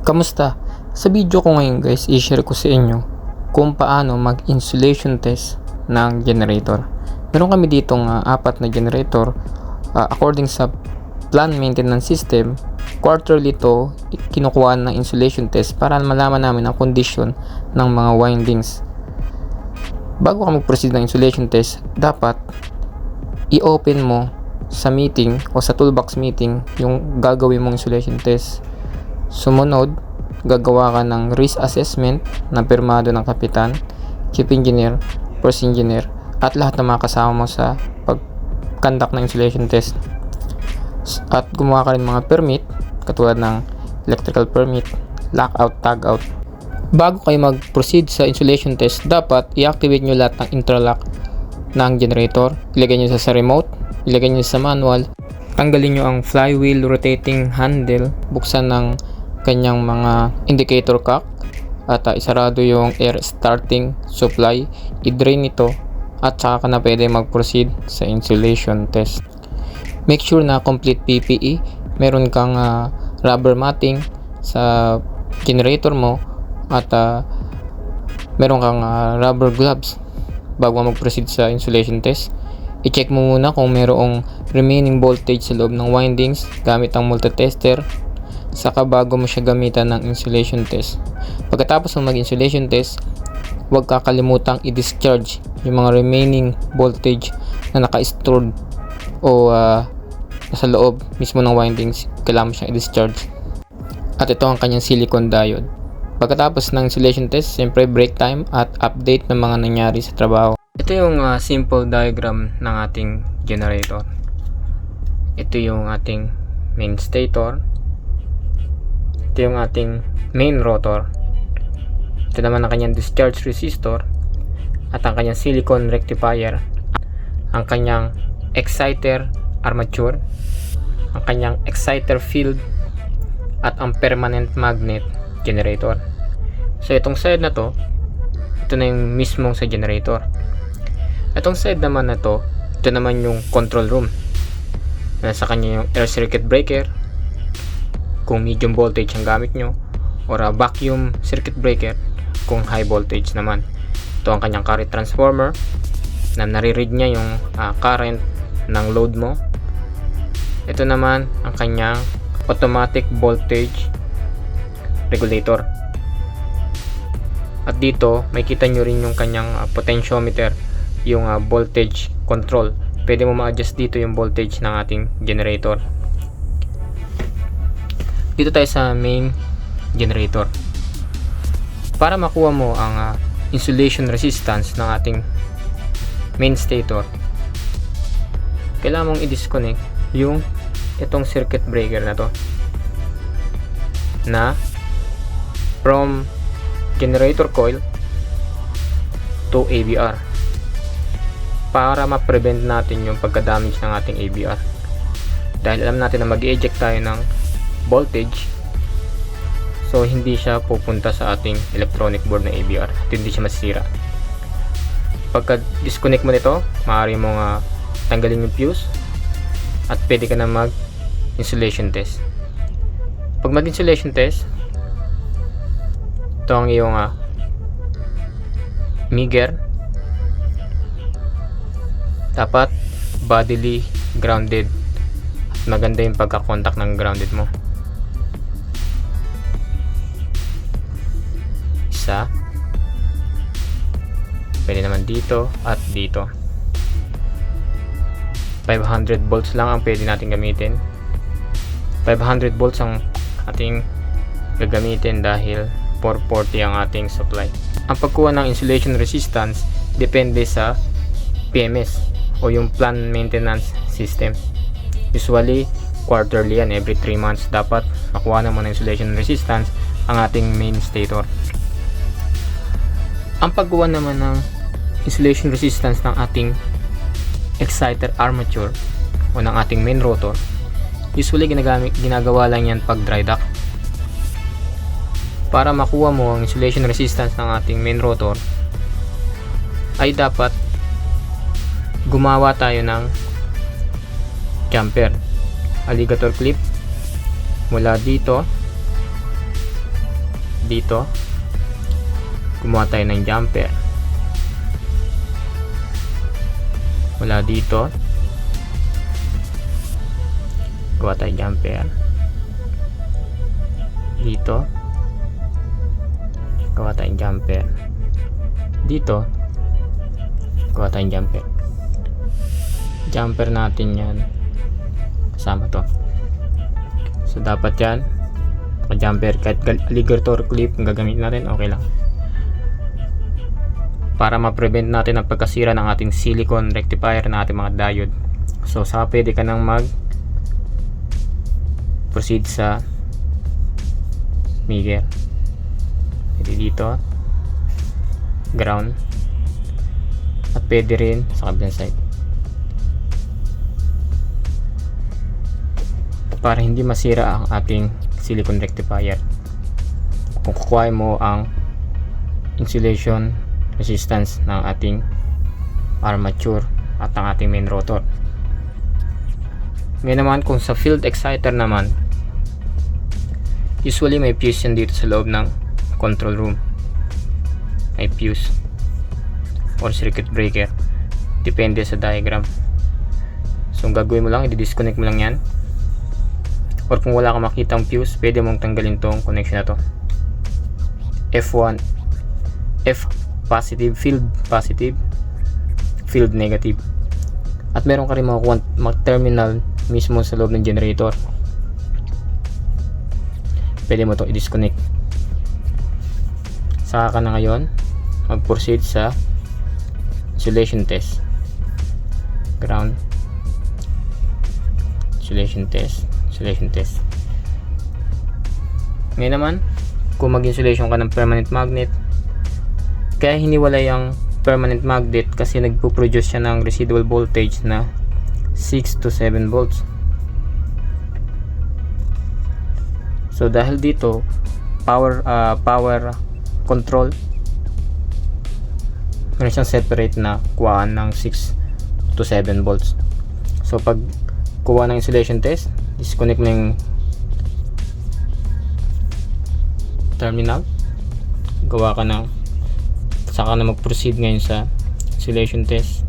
Kamusta? Sa video ko ngayon guys, i-share ko sa inyo kung paano mag-insulation test ng generator. Meron kami dito nga apat na generator uh, according sa plan maintenance system quarterly to kinukuha ng insulation test para malaman namin ang condition ng mga windings. Bago ka mag-proceed ng insulation test, dapat i-open mo sa meeting o sa toolbox meeting yung gagawin mong insulation test. Sumunod, gagawa ka ng risk assessment na pirmado ng kapitan, chief engineer, first engineer, at lahat ng mga kasama mo sa pag-conduct ng insulation test. At gumawa ka rin mga permit, katulad ng electrical permit, lockout, tagout. Bago kayo mag-proceed sa insulation test, dapat i-activate nyo lahat ng interlock ng generator. Ilagay nyo sa, sa remote, ilagay nyo sa manual. Tanggalin nyo ang flywheel rotating handle, buksan ng kanyang mga indicator cock at uh, isarado yung air starting supply, i-drain ito at saka ka na pwede mag-proceed sa insulation test. Make sure na complete PPE, meron kang uh, rubber matting sa generator mo at uh, meron kang uh, rubber gloves bago mag-proceed sa insulation test. I-check mo muna kung merong remaining voltage sa loob ng windings gamit ang multitester saka bago mo siya gamitan ng insulation test. Pagkatapos ng mag-insulation test, huwag kakalimutang i-discharge yung mga remaining voltage na naka-stored o uh, nasa loob mismo ng windings, kailangan mo siyang i-discharge. At ito ang kanyang silicone diode. Pagkatapos ng insulation test, siyempre break time at update ng mga nangyari sa trabaho. Ito yung uh, simple diagram ng ating generator. Ito yung ating main stator. Ito yung ating main rotor. Ito naman ang kanyang discharge resistor at ang kanyang silicone rectifier. Ang kanyang exciter armature, ang kanyang exciter field at ang permanent magnet generator. So itong side na to, ito na yung mismong sa generator. Itong side naman na to, ito naman yung control room. Nasa kanya yung air circuit breaker, kung medium voltage ang gamit nyo, or a vacuum circuit breaker kung high voltage naman. Ito ang kanyang current transformer na nare-read niya yung uh, current ng load mo. Ito naman ang kanyang automatic voltage regulator. At dito, makita nyo rin yung kanyang uh, potentiometer, yung uh, voltage control. Pwede mo ma-adjust dito yung voltage ng ating generator. Dito tayo sa main generator. Para makuha mo ang uh, insulation resistance ng ating main stator, kailangan mong i-disconnect yung itong circuit breaker na to na from generator coil to ABR para ma-prevent natin yung pagka-damage ng ating ABR dahil alam natin na mag-eject tayo ng voltage. So hindi siya pupunta sa ating electronic board na ABR at hindi siya masira. Pagka disconnect mo nito maaari mo nga tanggalin yung fuse at pwede ka na mag insulation test. Pag mag insulation test ito ang iyong uh, meager. Dapat bodily grounded. At maganda yung pagka-contact ng grounded mo isa pwede naman dito at dito. 500 volts lang ang pwede natin gamitin. 500 volts ang ating gagamitin dahil 440 ang ating supply. Ang pagkuha ng insulation resistance depende sa PMS o yung plan maintenance system. Usually quarterly yan. Every 3 months dapat makuha naman ng insulation resistance ang ating main stator ang pagkuha naman ng insulation resistance ng ating exciter armature o ng ating main rotor usually ginagamit, ginagawa lang yan pag dry dock para makuha mo ang insulation resistance ng ating main rotor ay dapat gumawa tayo ng jumper alligator clip mula dito dito gumawa tayo ng jumper. Mula dito. Gawa tayo jumper. Dito. Gawa tayong jumper. Dito. Gawa tayong jumper. Jumper natin yan. Kasama to. So dapat yan. Jumper kahit alligator clip ang gagamitin natin. Okay lang para ma-prevent natin ang pagkasira ng ating silicone rectifier ng ating mga diode. So sa pwede ka nang mag proceed sa meter pwede dito ground at pwede rin sa kabilang side. Para hindi masira ang ating silicone rectifier. Kung kukuha mo ang insulation resistance ng ating armature at ang ating main rotor. Ngayon naman kung sa field exciter naman usually may fuse yan dito sa loob ng control room. May fuse or circuit breaker. Depende sa diagram. So ang gagawin mo lang i-disconnect mo lang yan. Or kung wala kang makitang fuse pwede mong tanggalin tong connection na to. F1 F positive field positive field negative. At meron ka rin makukuha mag terminal mismo sa loob ng generator. Pwede mo to i-disconnect. Saka ka na ngayon mag proceed sa insulation test. Ground. Insulation test. Insulation test. Ngayon naman kung mag insulation ka ng permanent magnet kaya hiniwalay ang permanent magnet kasi nagpo-produce siya ng residual voltage na 6 to 7 volts. So dahil dito power ah, power control meron siyang separate na kuhaan ng 6 to 7 volts. So pag kuha ng insulation test disconnect mo yung terminal gawa ka ng saka na mag-proceed ngayon sa insulation test.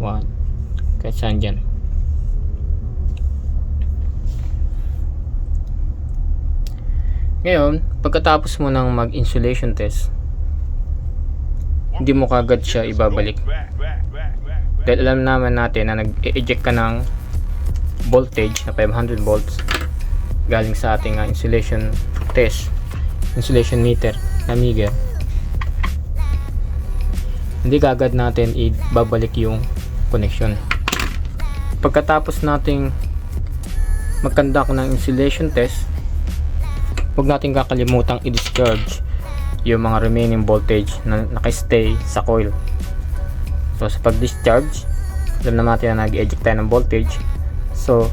1 kahit saan dyan. Ngayon pagkatapos mo ng mag insulation test hindi mo kagad siya ibabalik. Dahil alam naman natin na nag-eject ka ng voltage na 500 volts galing sa ating uh, insulation test insulation meter na meter hindi kagad natin ibabalik yung connection. Pagkatapos nating mag-conduct ng insulation test huwag natin kakalimutang i-discharge yung mga remaining voltage na nakastay sa coil. So sa pag-discharge alam na natin na nag-eject tayo ng voltage. So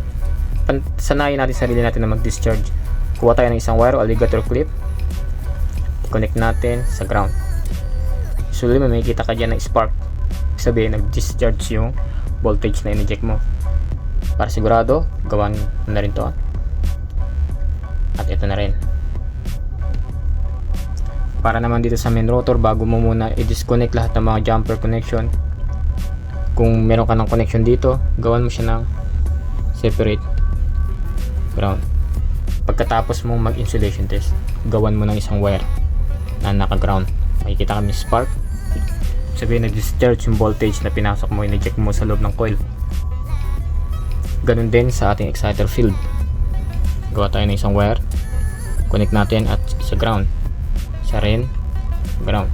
sanayin natin sarili natin na mag-discharge. Kuha tayo ng isang wire o alligator clip. Connect natin sa ground so may makikita ka dyan ng spark sabihin nag-discharge yung voltage na inject mo. Para sigurado gawan mo na rin to at ito na rin. Para naman dito sa main rotor bago mo muna i-disconnect lahat ng mga jumper connection kung meron ka ng connection dito gawan mo siya ng separate ground. Pagkatapos mo mag insulation test gawan mo ng isang wire na naka ground makikita kami spark sabihin na discharge yung voltage na pinasok mo inject mo sa loob ng coil. Ganun din sa ating exciter field. Gawa tayo ng isang wire connect natin at sa ground. Siya rin ground.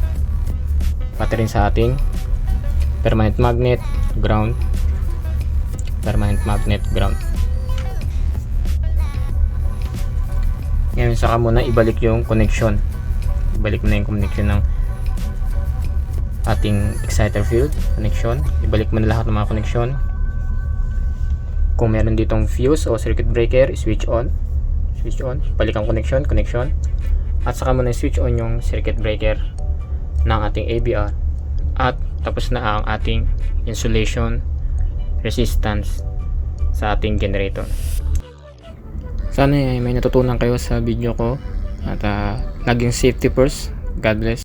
Pati rin sa ating permanent magnet ground. Permanent magnet ground. Ngayon saka muna ibalik yung connection. Ibalik na yung connection ng ating exciter field connection. Ibalik mo na lahat ng mga connection. Kung meron ditong fuse o circuit breaker switch on. Switch on. Balik ang connection connection. At saka mo na switch on yung circuit breaker ng ating ABR at tapos na ang ating insulation resistance sa ating generator. Sana ay may natutunan kayo sa video ko. At uh, laging safety first. God bless.